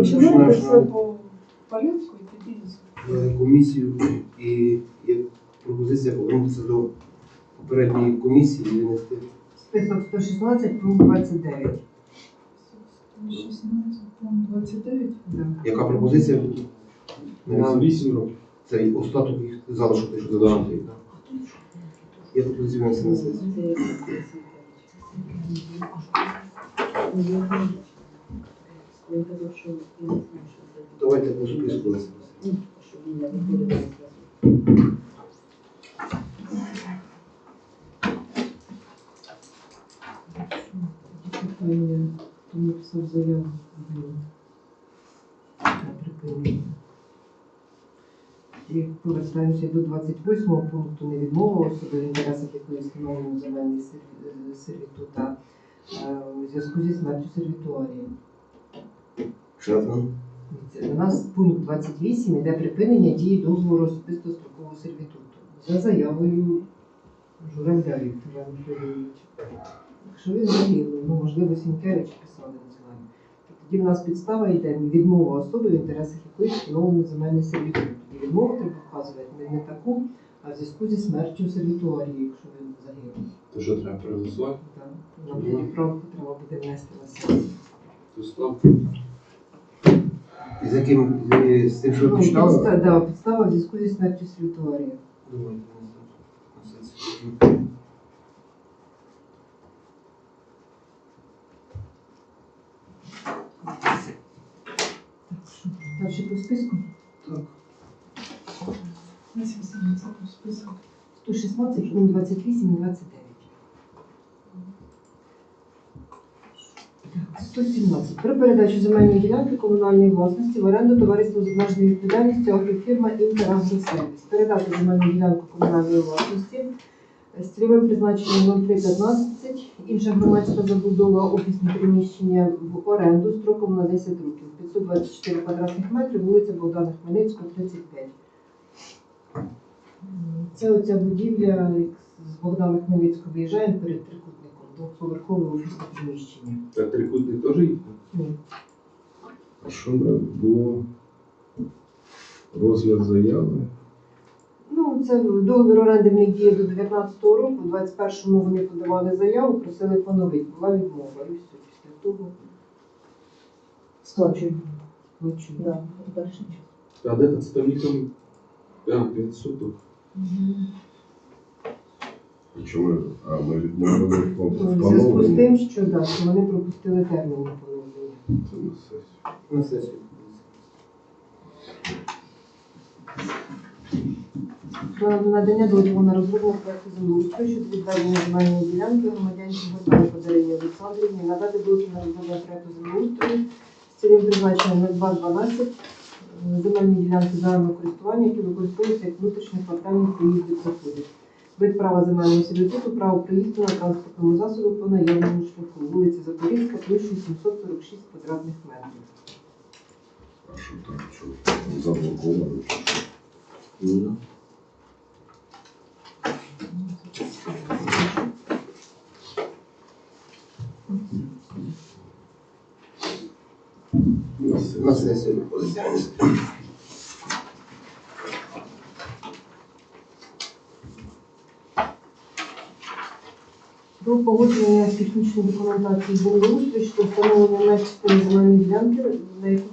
По і комісію і є пропозиція повернутися до попередньої комісії і винести. Список 116, пункт 29. 16, пункт 29. Да. Яка пропозиція? На 8 років. Цей остаток їх залишок, що залишити. Є пропозиція винести на сесію. Давайте по списку. І повертаємося до 28 пункту невідмова особи в інтересах якої встановлено земельний е, сервітута е, у зв'язку зі смертю сервіторії. У нас пункт 28 іде припинення дії договору особисто строкового сервітуту за заявою журавля Віктора Анатолійовича. Якщо він загиблий, ну можливо Сінкевич писали, знаю. то Тоді в нас підстава йде відмова особи, в інтересах якої встановлено земельний сервітут. І відмову треба вказувати не, не таку, а в зв'язку зі смертю сервіторії, якщо він загиблий. То що треба проголосувати? Так. Нам правку треба буде внести на сесію. То. І з яким з- тим, що ви Ну, почитали? підста- да, підстава в зв'язку зі смертю. Давайте на сесію. По списку. Так. На 17 список. 116, пункт 28 і 29. Так, 117. Про передачу земельної ділянки комунальної власності в оренду товариству з обмеженою відповідальністю агрофірма «Інтерагросервіс». Передати земельну ділянку комунальної власності з цільовим призначенням 0315, інша громадська забудова, офісне приміщення в оренду строком на 10 років. 524 квадратних метрів, вулиця Богдана Хмельницького, 35. Це оця будівля з Богдана Хмельницького виїжджаємо перед трикутником, двоповерхове офісне приміщення. Та трикутник теж їх? Ні. А що не було розгляд заяви? Ну, це договір оренди в них діє до 19-го року. У 21-му вони подавали заяву, просили поновити. Була відмова. І все. Після того Сплачуємо. нічого. Да. А де це там їх там? А, 5. Чому? Ми відмовили по У зв'язку з тим, що, що вони пропустили термін на поновлення. Це на сесію. На сесію. Про надання дозволу на розроблення проекту землеустрою щодо відведення земельної ділянки громадянці Гордані Подарині Олександрівні, надати дозвіл на розроблення проекту землеустрою з цільовим призначенням 0212 е, земельні ділянки загального користування, які використовуються як внутрішньоквартальні проїзди проходять. Вид права земельного сервітуту, право проїзду на транспортному засобі по наявному шляху. Вулиця Запорізька, площею 746 квадратних метрів. Що там? Що там заблоковано? чи що? Ну. На сесію погодження технічної документації землеустрою щодо встановлення меж земельної ділянки, на яку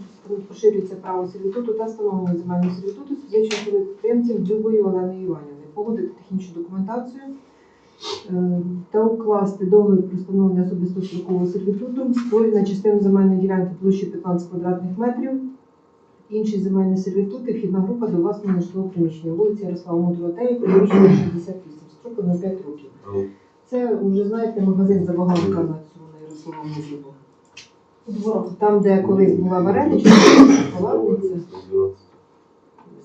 поширюється право сервітуту та встановлення земельного сервітуту фізичним підприємцям Дзюбою Оленою Іванівною. Погодити технічну документацію е, та укласти договір про встановлення особисто строкового сервітуту, створення частини земельної ділянки площею 15 квадратних метрів, інші земельні сервітути, вхідна група до власного житлового приміщення, вулиця Ярослава приміщення 68, строком на 5 років. Це вже знаєте магазин забаганка на цьому на Ярославому. Двором. Там, де колись була вареничка, палатниця.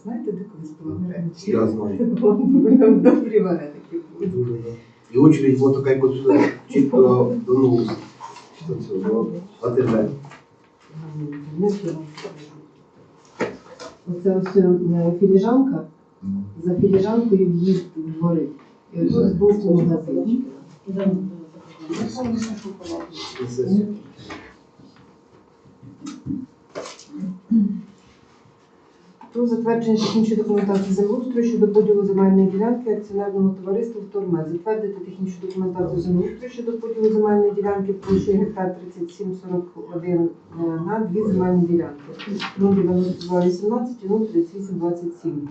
Знаєте, де колись була вареничка? Я знаю. Там добрі вареники були. І очередь була така, як от сюди, чітко до нову. Що це було? АТБ. Не знаю. Оце ось е, філіжанка, за філіжанкою в'їзд в двори. З боку. Про затвердження технічної документації землеустрою щодо поділу земельної ділянки акціонерному товариству «Втормет». Затвердити технічну документацію землеустрою щодо поділу земельної ділянки площею гектар 3741 на дві земельні ділянки. 09218 і 03827.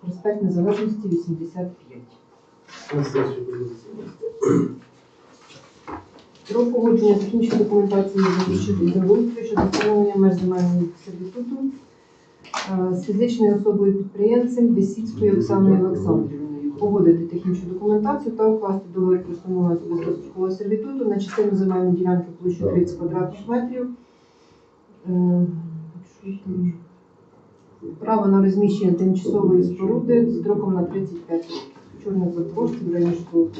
Проспект Незалежності 85. Про погодження технічної документації землеустрою щодо встановлення меж земельного сервітуту е, з фізичною особою підприємцем Бесіцькою Оксаною Олександрівною. Погодити технічну документацію та укласти договір про встановлення особистого сервітуту на частину земельної ділянки площею 30 квадратних метрів. Е? Право на розміщення тимчасової споруди з строком на 35 років. Чорний код в районі житлового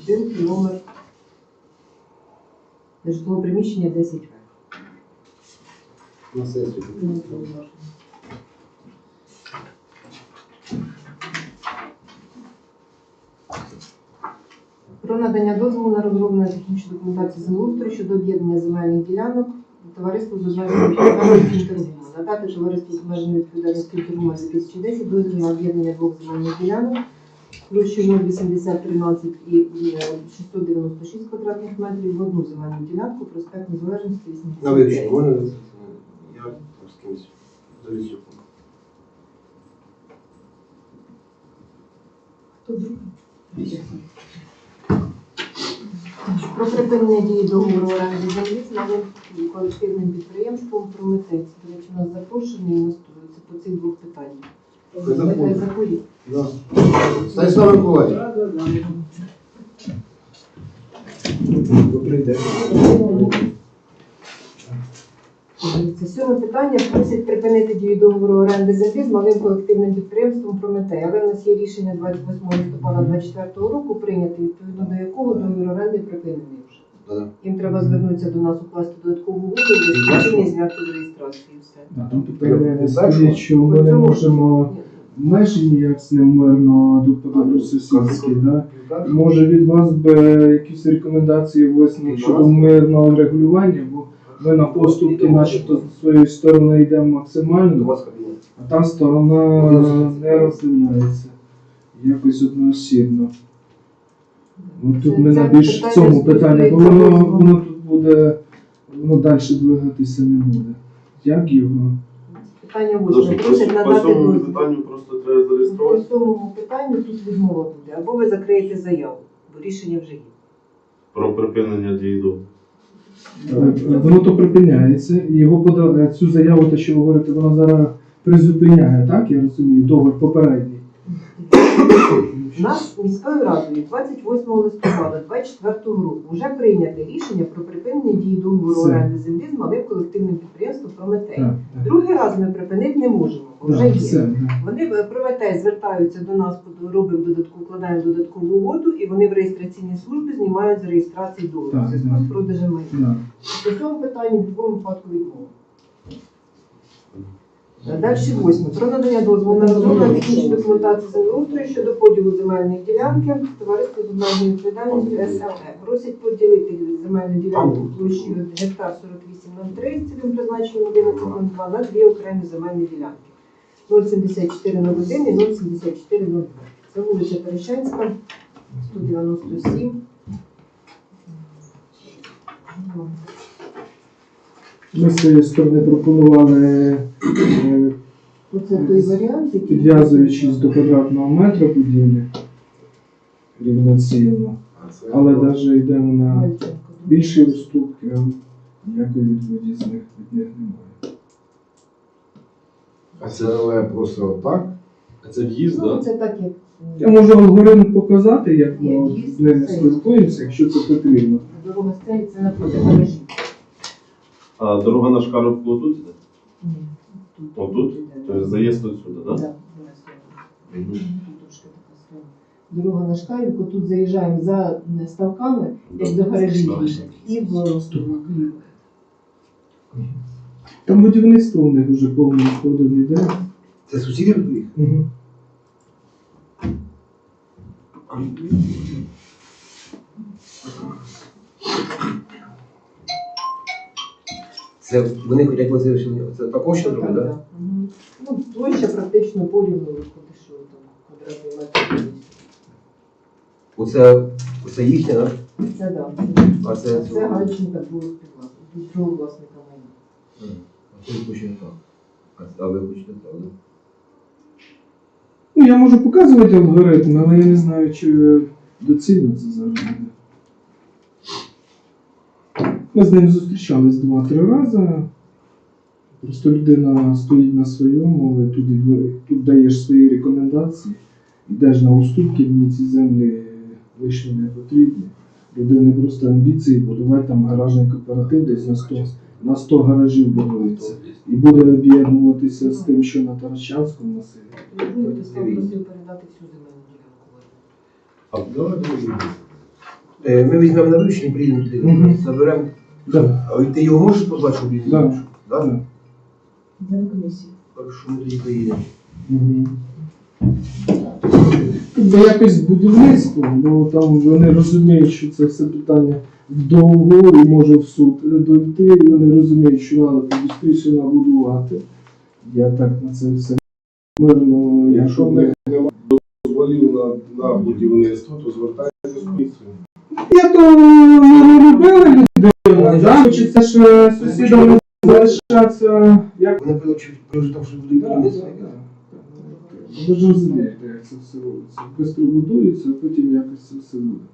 будинку номер Житлове приміщення 10 В. На сесію. Про надання дозволу на розроблення технічної документації землеустрою щодо об'єднання земельних ділянок товариству з обмеженою відповідальністю «Інтергума». Надати товариству з обмеженою відповідальністю за 2010 дозвіл на об'єднання двох земельних ділянок площею 08013 і е, 696 квадратних метрів в одну земельну ділянку проспект Незалежності На вивчення 89. можна? Я з кимось залізу. Хто другий? Про припинення дії договору оренди землі з новим колективним підприємством Прометець. До речі, у нас запрошений і настується по цих двох питаннях. Заходите. Да. Станіслав Миколаївич. Добрий день. Це сьоме питання. Просять припинити дію договору оренди землі з малим колективним підприємством Прометей. Але в нас є рішення 28 листопада 2024 року прийняте, відповідно до якого договір оренди припинений вже. Їм треба звернутися до нас, укласти додаткову угоду, без причини зняти з реєстрації. Все. А там питання що ми не можемо Ні. Межі ніяк з ним мирно до добросусідські, да? Може від вас би якісь рекомендації висновок щодо мирного регулювання, бо ми на поступки начебто з своєї сторони йдемо максимально, а та сторона не роздивляється якось одноосібно. От тут ми це на більш в цьому питанні, бо воно, воно тут буде, воно далі двигатися не буде. Як його? Питання восьме. по Просять по надати цьому дозвіл. питанню просто треба По зареєструвати. цьому питанню тут відмова буде. Або ви закриєте заяву, бо рішення вже є. Про припинення дії договору. Е, Воно то припиняється, і його пода... е, цю заяву, те, що ви говорите, вона зараз призупиняє, так? Я розумію, договір попередній. Нас міською радою 28 листопада 2024 року вже прийняте рішення про припинення дії договору оренди землі з малим колективним підприємством Прометей. Другий раз ми припинити не можемо, бо вже Так, є. все. Вони е, Прометей звертаються до нас, робимо додатку, вкладаємо додаткову угоду, і вони в реєстраційній службі знімають з реєстрації договору зв'язку з продажем майна. Цьому питанню в будь-якому випадку відмова. Далі восьме. Про надання дозволу на розроблення технічної документації землеустрою щодо поділу земельної ділянки товариство з обмеженою відповідальністю СЛЕ. Просять поділити земельну ділянку площею гектар 4803 з цільовим призначенням 1102 на дві окремі земельні ділянки. 07401 і 07402. Це вулиця Перещанська, 197. Ми з цієї сторони пропонували, е, Оце той варіант, який підв'язуючись до квадратного метра будівлі рівноцінно, але навіть йдемо на більші уступки, ніякої відповіді з них від них немає. А це але просто отак. А це в'їзд, Ну, так? це так, як Я можу алгоритм показати, як ми з ними спілкуємося, якщо це потрібно. дорога стоїть, це напроти гаражі. А дорога на Шкаровку отут іде? Ні, тут. Отут? Тобто заїзд отсюди, Да, так? да, Тут така. Дорога на Шкарівку, тут заїжджаємо за ставками, як до гаражі і в вліво. Там будівництво у них вже повним ходом йде. Це сусідів твоїх? Угу. Це вони хочуть визначення. Це також ще зробити, так? Мгм. Ну, площа практично порівну виходить, що там квадратний метр. Оце, оце їхнє, так? Це да. А це Це, це Гальченка другого співвласника, другого власника майна. А це хоче не так. А- А ви хочете так, так? Ну, я можу показувати алгоритм, але я не знаю, чи доцільно це зараз буде. Ми з ним зустрічались два-три рази. Просто людина стоїть на своєму, але тут, тут даєш свої рекомендації, йдеш на уступки, мені ці землі лишні не потрібні. Людини просто амбіції будувати там гаражний кооператив десь на 100, на 100 гаражів будується. І буде об'єднуватися з тим, що на населі. Другий Вячеслав передати всю земельну ділянку. Е, Ми візьмемо на вивчення, приїдемо туди, заберемо. Да. А ти його можеш позвати, щоб він? Да. Так? Да. Йде на комісію. Так що ми тоді поїдемо. Мгм. Якось будівництво, бо там вони розуміють, що це все питання довго і може в суд дойти, і вони розуміють, що треба швидше набудувати. Я так на це все мирно. Якщо в них немає дозволів на, на будівництво, то звертайтеся з поліцією. Я то не любила людину, да? хочеться ж сусідам залишатися як Вони вилучать, вже там, що будуть Да, да, да. Ви ж розумієте, як це все робиться. Бистро будується, а потім якось це все буде.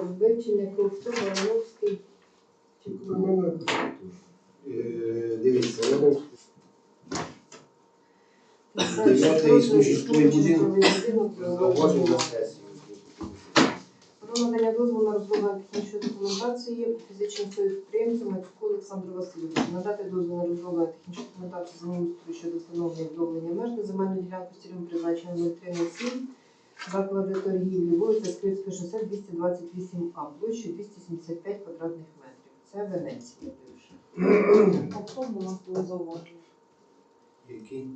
Вивчення Ковцов, Малиновський. Е, Дивіться, ну, Дев'ятий існуючий будинок. житловий на сесію. Про надання дозволу на розроблення технічної документації фізичним підприємцям Мацьку Олександру Васильовичу. Надати дозвіл на розроблення технічної документації землеустрою щодо встановлення відновлення меж на земельну ділянку з цільовим призначенням 0307, заклади торгівлі, вулиця Скрипське шосе 228А, площею 275 квадратних метрів. Це Венеція бивша. А в тому у нас було зауваження. Який?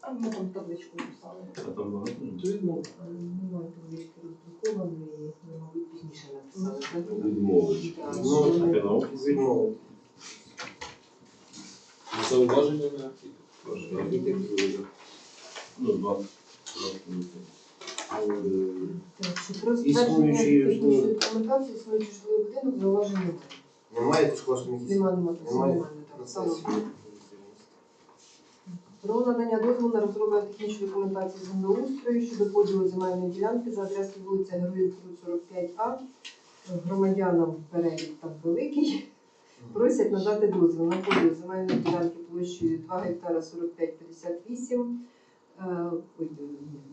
А ми там табличку писали. А там багато? Е, Немає таблички роздрукованої, ми, мабуть, пізніше написали. так? Відмовити. Так, Ну, що. Відмовити. Зауваження на Архітектура. Ну, два. Так, Існуючий, технічної існує. документації, існуючий житловий будинок, зауважень немає. Немає нема, Немає? немає, так, само. Про надання дозволу на розроблення технічної документації землеустрою щодо поділу земельної ділянки за адресою вулиця Героїв Крут 45А. Громадянам перелік там великий. Просять надати дозвіл на поділ земельної ділянки площею 2 гектара 45,58, е, ой,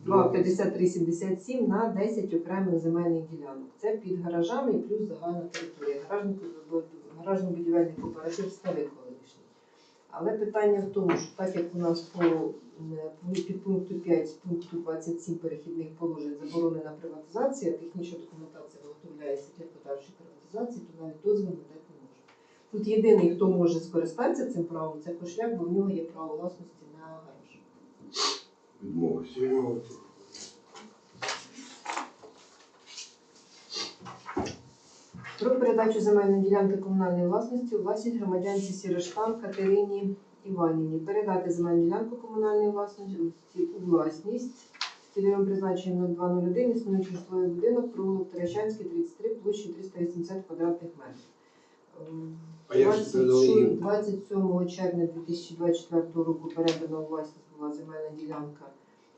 2,53,77 на 10 окремих земельних ділянок. Це під гаражами і плюс загальна територія. Гаражний, гаражний будівельний кооператив старий колишній. Але питання в тому, що так як у нас по м, по підпункту 5 пункту 27 перехідних положень заборонена приватизація, технічна документація виготовляється для подальшої приватизації, то навіть дозвіл надати не може. Тут єдиний, хто може скористатися цим правом, це кошляк, бо в нього є право власності. Відмовився. Про передачу земельної ділянки комунальної власності у власність громадянці Сірештан Катерині Іванівні. Передати земельну ділянку комунальної власності у власність цільовим призначенням 0201, існуючий житловий будинок, провулок Терещанський, 33, площею 380 квадратних метрів. Ем, А як же передали 27 червня 2024 року передана у власність була земельна ділянка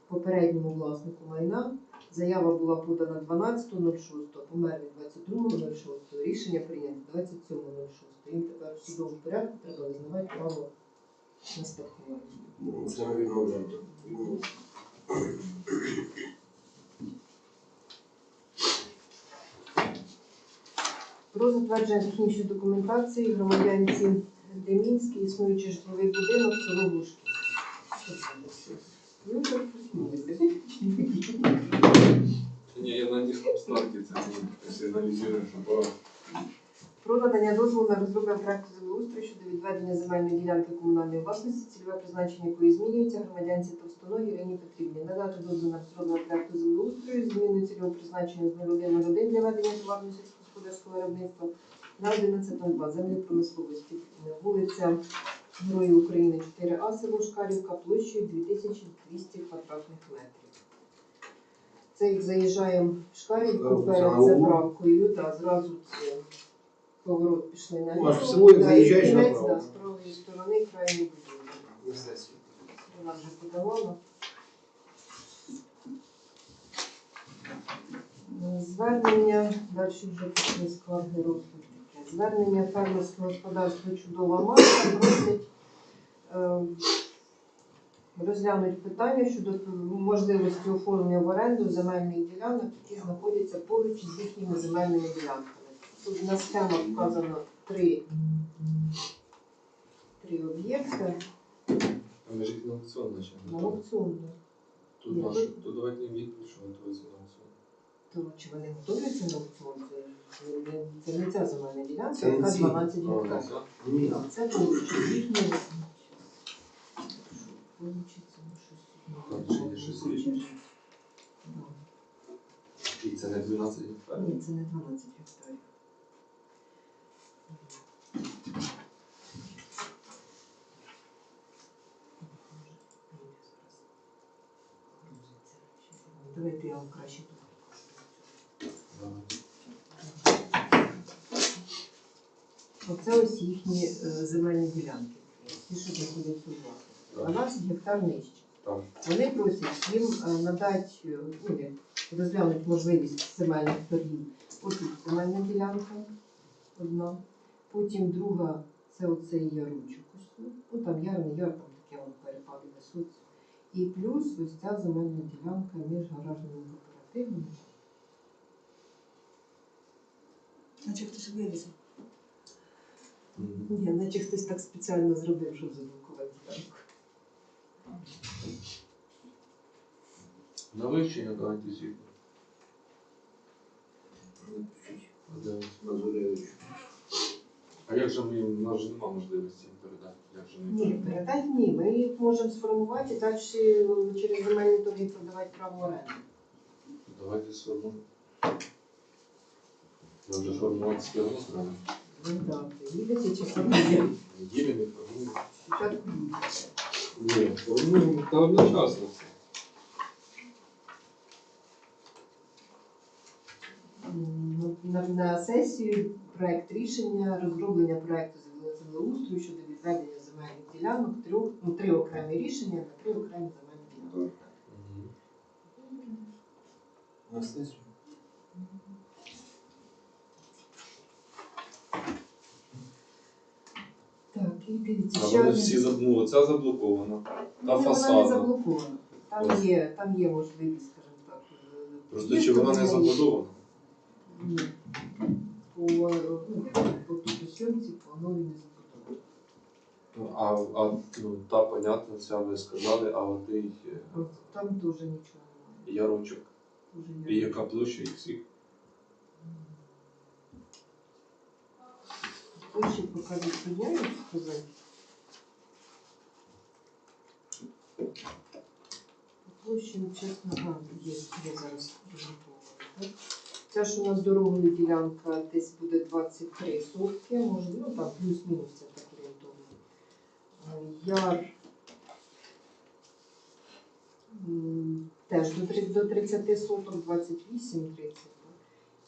попередньому власнику майна. Заява була подана 12.06, помер від 22.06. Рішення прийнято 27.06. Їм тепер в судовому порядку треба визнавати право на спадкування. Це ми Про затвердження технічної документації громадянці Демінський, існуючий житловий будинок, село Лужки. Ні. Про надання дозволу на розроблення проекту землеустрою щодо відведення земельної ділянки комунальної власності, цільове призначення якої змінюється громадянці Товстоної Ірині Петрівні. Надати дозвіл на розроблення проекту землеустрою, зміни цільового призначення з 0101 для ведення товарного сільськогосподарського виробництва на 11.02 землі промисловості. Вулиця Героїв України 4А, село Шкарівка, площею 2200 квадратних метрів. Це як заїжджаємо в Шкарівку перед заправкою, да, зразу це поворот пішли на Ну, аж ліво, село і заїжджаєш кінець, направо. да, з правої сторони. На сесію. Вона вже подавала. Звернення, далі вже пішли розгляд таке. Звернення фермерського господарства Чудова Марка просить е, розглянути питання щодо можливості оформлення в оренду земельних ділянок, які знаходяться поруч з їхніми земельними ділянками. Тут на схемах вказано три, три об'єкти Там лежить на аукціон, наче. на аукціон. да. Тут тут- давайте їм відповідь, що готується на аукціон. То чи вони готуються на аукціон? Це, не- це не ця земельна ділянка, Це не яка ці. 12 А, гектарів. це? Ні. Так, Це поруч їхні. Получиться, ну, щось. Там ще є щось різне. Да. І це не 12 гектарів. Ні, це не 12 гектарів. Давайте я вам краще тут. Оце ось їхні е, земельні ділянки, ті, що знаходяться у власності. 12 гектар нижче. Так. Вони просять їм е, надати, е, ну, як розглянути можливість земельних торгів. Ось тут земельна ділянка одна, потім друга це оцей яручок. Ось тут. Ну там яр, не яр, там таке воно перепади несуться. І плюс ось ця земельна ділянка між гаражними кооперативами. Наче хтось вирізав. Ні, наче хтось так спеціально зробив, щоб заблокувати ділянку. На вивчення звідти. Подивимось. А як же ми, у нас же немає можливості їм передати? Як же ми Ні, передати ні. Ми їх можемо сформувати і далі через земельні торги продавати право оренди. Давайте сформуємо. Нам же формувати. Ну так, їдете не формуємо. Ні, формуємо та одночасно. На, на сесію проект рішення розроблення проекту земле- землеустрою щодо відведення земельних ділянок, трьох, ну, три окремі рішення на три окремі земельні ділянки. На сесію. Так, і дивіться, А ще вони одне. всі заб- ну, оця заблокована. Ну, Та Вона не фасадна. заблокована. Там є, там є можливість, скажімо так. е, Просто чи вона не торгівлі. забудована? Ні. По, е, ну, по зйомці по новій не забудовано. Ну, А, а ну, та понятно, ця ви сказали, а от і е, Там теж нічого немає. ярочок. Дуже І яка площа їх всіх? Площі поки відповідають сказати. Площі, ну, чесно, а, є, є зараз розраховую, так? Ця ж у нас дорогою ділянка десь буде 23 сотки, може, ну там плюс-мінус це так орієнтовно. Яр теж до 30 соток, 28-30.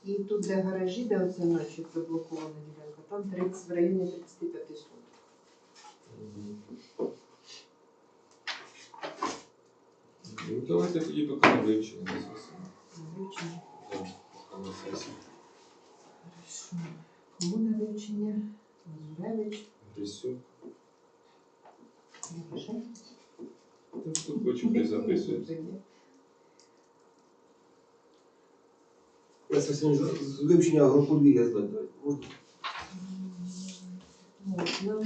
І тут, де гаражі, де оце наче заблокована ділянка, там 30, в районі 35 соток. Ну, давайте тоді поки на вивчення не зовсім. Вивчення. Так, поки на сесії. Хорошо. Кому на вивчення? Мазуревич. Грисюк. Не пише? Ну, Хто записується. На сесію з- вивчення агроподвір'я я знаю. Можна? Можна.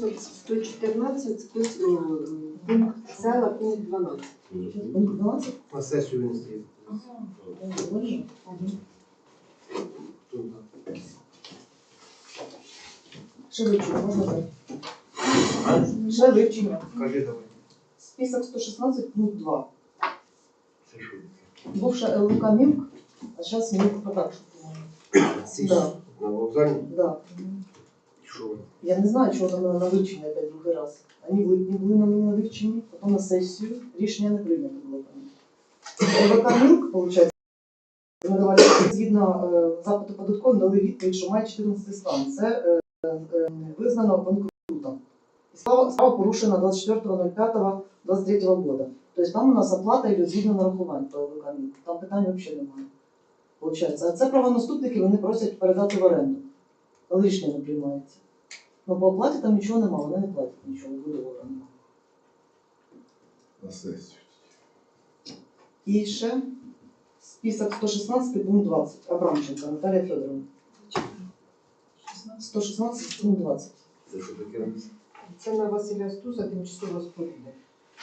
Список 114, список е, пункт села, пункт 12. Пункт 12? На сесію він стоїть. Боже. Ще вивчення, можна так? Ще вивчення. Кажи давай. Список 116, пункт 2. Це що? Бувша ЛК Мілк, а зараз Мілк Продакшн. Да. На вокзалі? Да. Що? Я не знаю, чого там на вивчення опять другий раз. Вони були, не були на мені на вивченні, потім на сесію. Рішення не прийнято було. ЛК Мілк, виходить, ми згідно е, запиту податковим, дали відповідь, що має 14 стан. Це е, е, визнано банкрутом. І Справа, справа порушена 24.05.23 года. Тобто там у нас оплата йде згідно нарахувань по Мілк. Там питань взагалі немає. Получається. А це правонаступники вони просять передати в оренду. Рішення не приймається. Ну, по оплаті там нічого немає, вони не платять нічого, договору немає. На сесію. І ще список 116 пункт 20. Абрамченко Наталія Федоровна. 116 пункт 20. Це що таке? Це на Василя Стуса тимчасова споруда.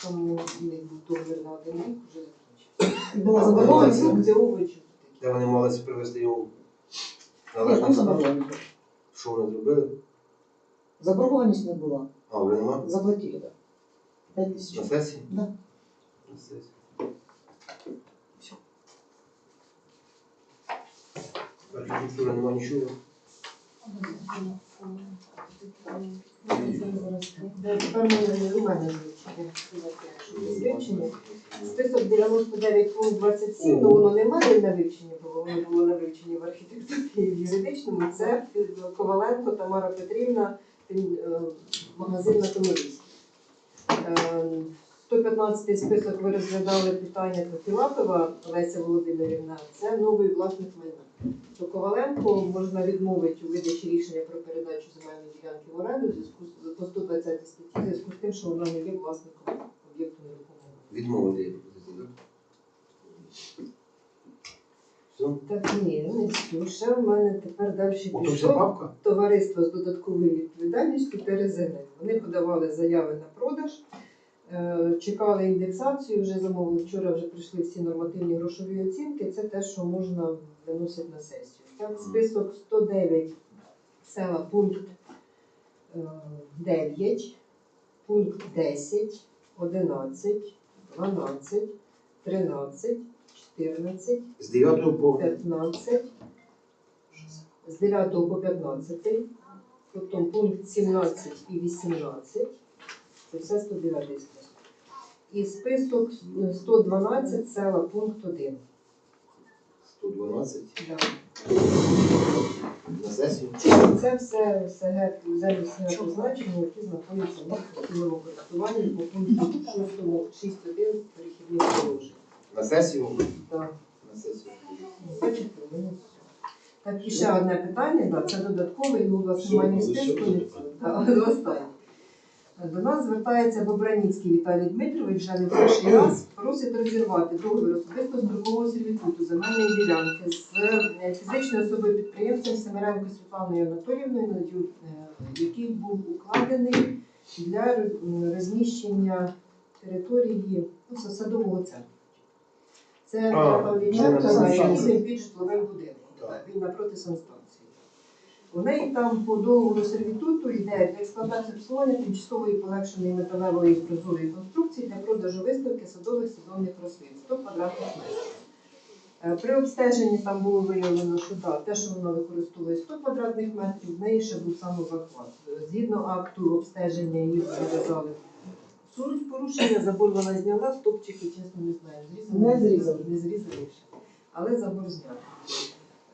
Там у них був договір на один рік, вже закінчився. Була заборгованість. Функціовуючи Де вони мали привезти його Ні, там заборгованість. Що вони зробили? Заборгованість не була. А, вже нема? Заплатили, так. 5 На тисяч. сесії? Да. На сесії. Архітектура нема нічого. Список 99 пункт 27, ну воно немає на вивченні було, воно було на вивченні в архітектурі і в юридичному. Це Коваленко Тамара Петрівна, е, магазин на Комарівській. Е, 115 список ви розглядали питання про Філатова Леся Володимирівна. Це новий власник майна. То Коваленко можна відмовити у видачі рішення про передачу земельної ділянки в оренду зв'язку по 120 статті, зв'язку з тим, що вона не є власником об'єкту нерухомого. Відмовити пропозицію, так? Так ні, не всю. Ще в мене тепер далі Ото вся пішло товариство з додатковою відповідальністю ТРЗН. Вони подавали заяви на продаж, чекали індексацію, вже замовили. Вчора вже прийшли всі нормативні грошові оцінки. Це те, що можна виносити на сесію. Так, список 109 села пункт е, 9, пункт 10, 11, 12, 13, 14, З 9 по 15, з 9 по 15, потім пункт 17 і 18, це все 109 список. І список 112 села пункт 1. 112 Да. на сесію. Це все СГ землі сільського призначення, які знаходяться в постійному користуванні по пункту 6, 6.1 перехідних положень. На сесію. Так. На сесію. Бачите, все. Так, і ще одне питання, да, це додаткове, його у вас немає списку. останнє. До нас звертається Бобраніцький Віталій Дмитрович, вже не перший раз, просить розірвати договір особисто строкового сервітуту земельної ділянки з е, фізичною особою підприємцем Семеренко Світланою Анатоліївною, е, який був укладений для розміщення території ну, садового центру. Це Павліченка за санстанції. під житловим будинком. Він напроти санстанції. У неї там по договору сервітуту йде для експлуатації обслуговування тимчасової полегшеної металевої прозорої конструкції для продажу виставки садових сезонних рослин 100 квадратних метрів. Е, При обстеженні там було виявлено, що да, те, що вона використовує 100 квадратних метрів, в неї ще був самозахват. Згідно акту обстеження її зав'язали суть порушення, забор вона зняла, стопчики, чесно, не знаю, зрізали. Не зрізали. Не зрізали ще. Але забор зняли.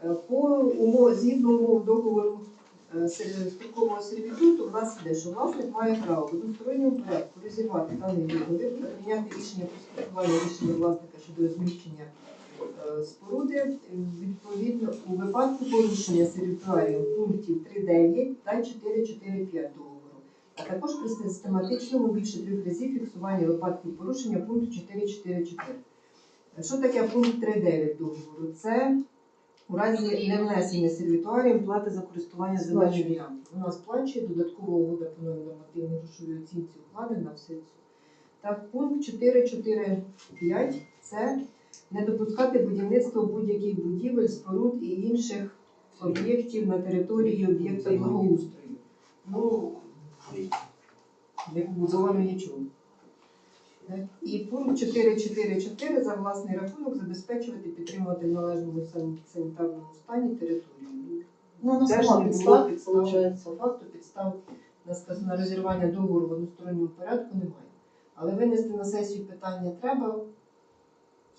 Е, По умов, згідно умов договору строкового сервітуту, в нас йде, що власник має право в односторонньому порядку розірвати даний договір прийняти рішення про скасування рішення власника щодо розміщення е, споруди відповідно у випадку порушення сервітуаріум пунктів 3.9 та 4.4.5 договору, а також при систематичному більше трьох разів фіксуванні випадків порушення пункту 4.4.4. Що таке пункт 3.9 договору? Це у разі невнесення сервітуарієм плати за користування земельною ділянкою. Вона сплачує додаткова угода по новій нормативній грошовій оцінці укладена все це. Так, пункт 4.4.5 це не допускати будівництво будь-яких будівель, споруд і інших об'єктів на території об'єкта благоустрою. Ну, не побудовано нічого. І пункт 4.4.4 за власний рахунок забезпечувати підтримувати в належному санітарному стані територію. Ну, на Теж сама не було підстав, факту підстав на на розірвання договору в односторонньому порядку немає. Але винести на сесію питання треба.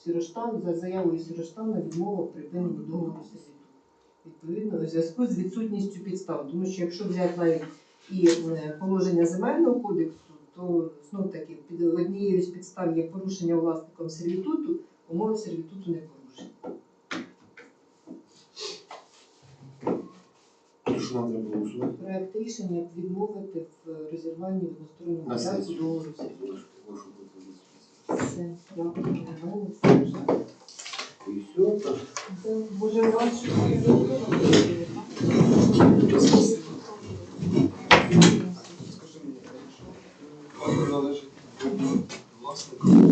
Сіроштан за заявою Сіроштана відмова в припиненні договору сервітуту. Відповідно, у зв'язку з відсутністю підстав. Тому що якщо взяти навіть і е, положення земельного кодексу, то знов таки під однією з підстав є порушення власником сервітуту, умови сервітуту не порушені. Що нам треба голосувати? Проект рішення відмовити в розірванні в односторонньому На порядку сесію. договору сервітуту. Вашу пропозицію. Все, дякую. У все вже. І все, так. Це, Може, у вас щось є додаткове? Скажи мені, що належить власнику